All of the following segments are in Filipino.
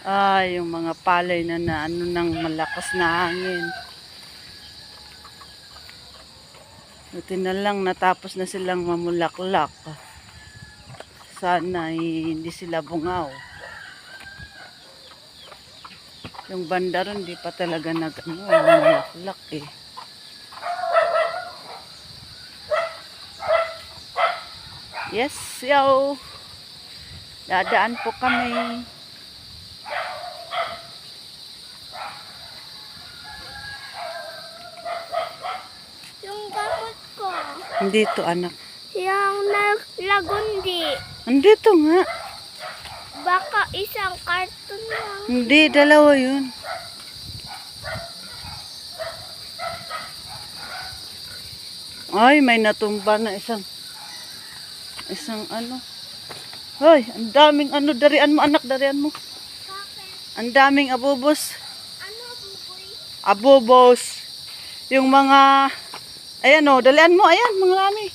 Ah, yung mga palay na na ano ng malakas na hangin. Buti na lang natapos na silang mamulaklak. Sana eh, hindi sila bungaw. Yung banda ron, di pa talaga nag ano, mamulaklak eh. Yes, yo. Dadaan po kami. Yung gamot ko. Dito, anak. Yung naglagundi. Andito nga. Baka isang karton lang. Hindi, dalawa yun. Ay, may natumba na isang isang ano. Hoy, ang daming ano, darian mo anak, darian mo. Ang daming abubos. Ano, buboy? Abubos. Yung mga Ayan oh, dalian mo, ayan, mga rami.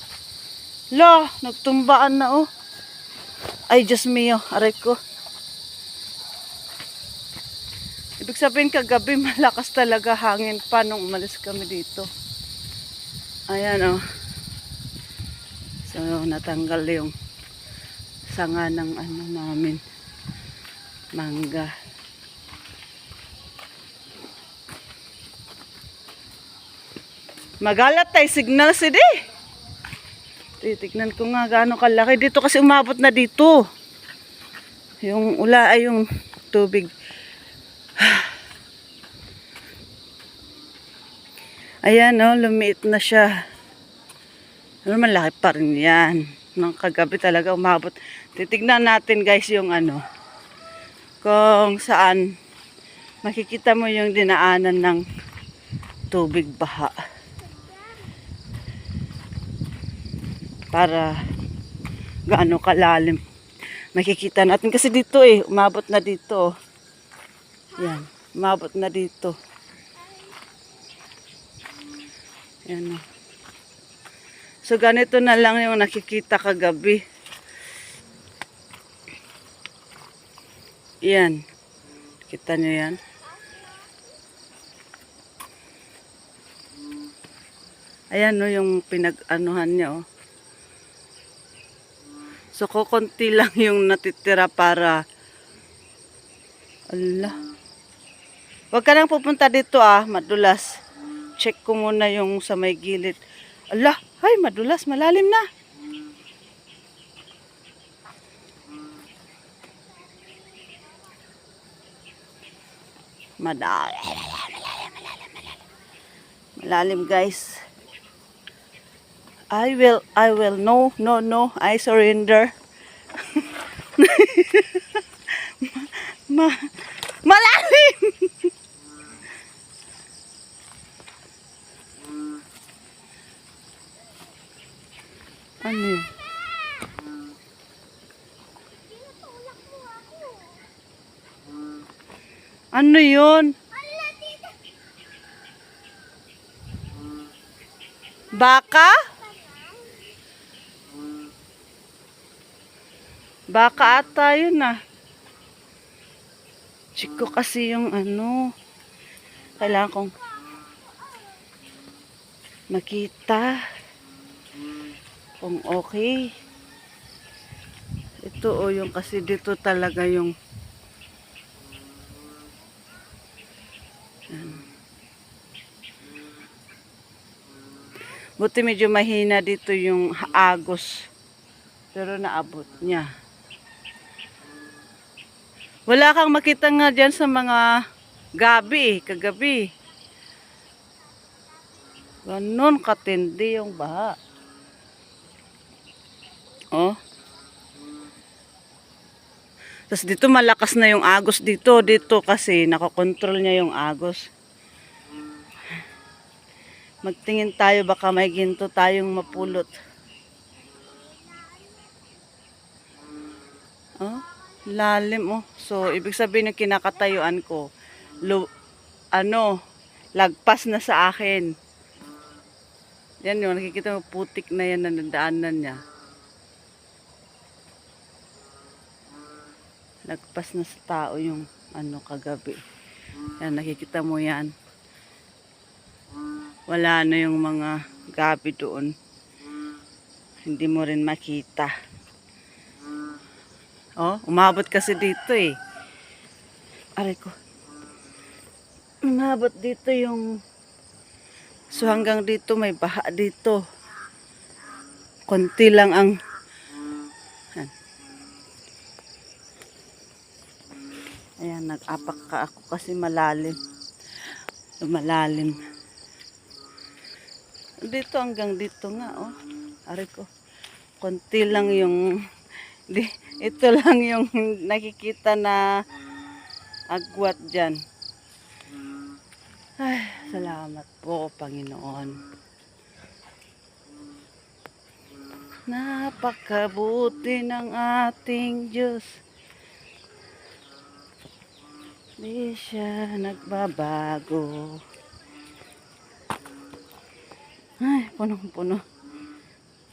Lo, nagtumbaan na oh. Ay, Diyos mio, aray ko. Ibig sabihin kagabi malakas talaga hangin pa nung umalis kami dito. Ayan oh. So natanggal yung sanga ng ano namin. Mangga. Magalat tayo signal si di. Titignan ko nga gaano kalaki dito kasi umabot na dito. Yung ula ay yung tubig. Ayan oh, lumiit na siya. Ano malaki pa rin yan. Nung kagabi talaga umabot. Titignan natin guys yung ano. Kung saan makikita mo yung dinaanan ng tubig baha. Para gaano kalalim. Makikita natin kasi dito eh, umabot na dito. Yan, umabot na dito. Yan oh. So ganito na lang yung nakikita kagabi. Yan. Kita nyo yan? Ayan no, yung pinag-anuhan niya oh. So kukunti lang yung natitira para Allah. Huwag ka nang pupunta dito ah, madulas. Check ko muna yung sa may gilid. Allah, ay madulas, malalim na. Madali. Malalim guys. I will, I will, no, no, no, I surrender. Ma, malalim! ano yun? Ano yun? Baka? Baka ata yun ah. Chico kasi yung ano. Kailangan kong makita kung okay. Ito o yung kasi dito talaga yung. Buti medyo mahina dito yung agos. Pero naabot niya. Wala kang makita nga dyan sa mga gabi, kagabi. Ganon katindi yung baha. Oh. Tapos dito malakas na yung agos dito. Dito kasi nakakontrol niya yung agos. Magtingin tayo baka may ginto tayong mapulot. Oh, lalim oh. So, ibig sabihin ng kinakatayuan ko, lo, ano, lagpas na sa akin. Yan yun, nakikita mo putik na yan na nadaanan niya. Lagpas na sa tao yung ano kagabi. Yan, nakikita mo yan. Wala na yung mga gabi doon. Hindi mo rin makita. Oh, umabot kasi dito eh. Aray ko. Umabot dito yung... So hanggang dito may baha dito. Konti lang ang... Yan. Ayan, nag-apak ka ako kasi malalim. Malalim. Dito hanggang dito nga, oh. Aray ko. Konti lang yung... Di, ito lang yung nakikita na agwat dyan. Ay, salamat po, Panginoon. Napakabuti ng ating Diyos. Di siya nagbabago. Ay, punong-puno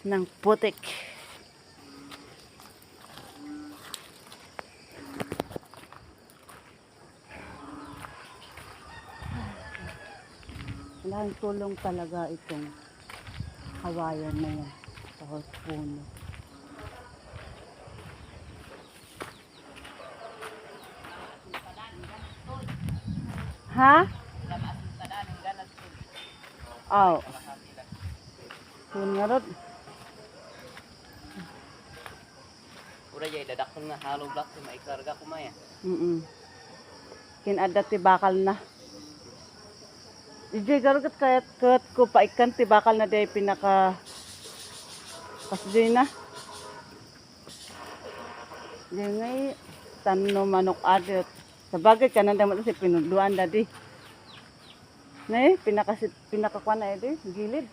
ng putik. Malaking tulong talaga itong kawayan na yan. Kahit puno. Ha? Aw. Yun nga ron. Ura jay dadakon nga hollow block sa maikarga ko maya. Mm Kinada ti bakal na. Ije garugat kayat kat ko paikan ti bakal na day pinaka kasdi na. Di ngay tanno manok adot. Sa bagay kanan damat si pinudluan dadi. Nay pinaka pinakakuan na edi gilid.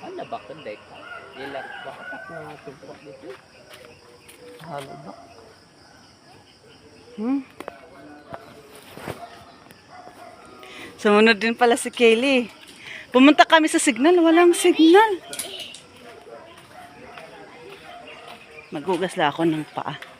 Ano ba ka dek? Ila bakit ako nga tumpok dito? Hollow block. Hmm? Sumunod din pala si Kaylee. Pumunta kami sa signal, walang signal. Magugas la ako ng paa.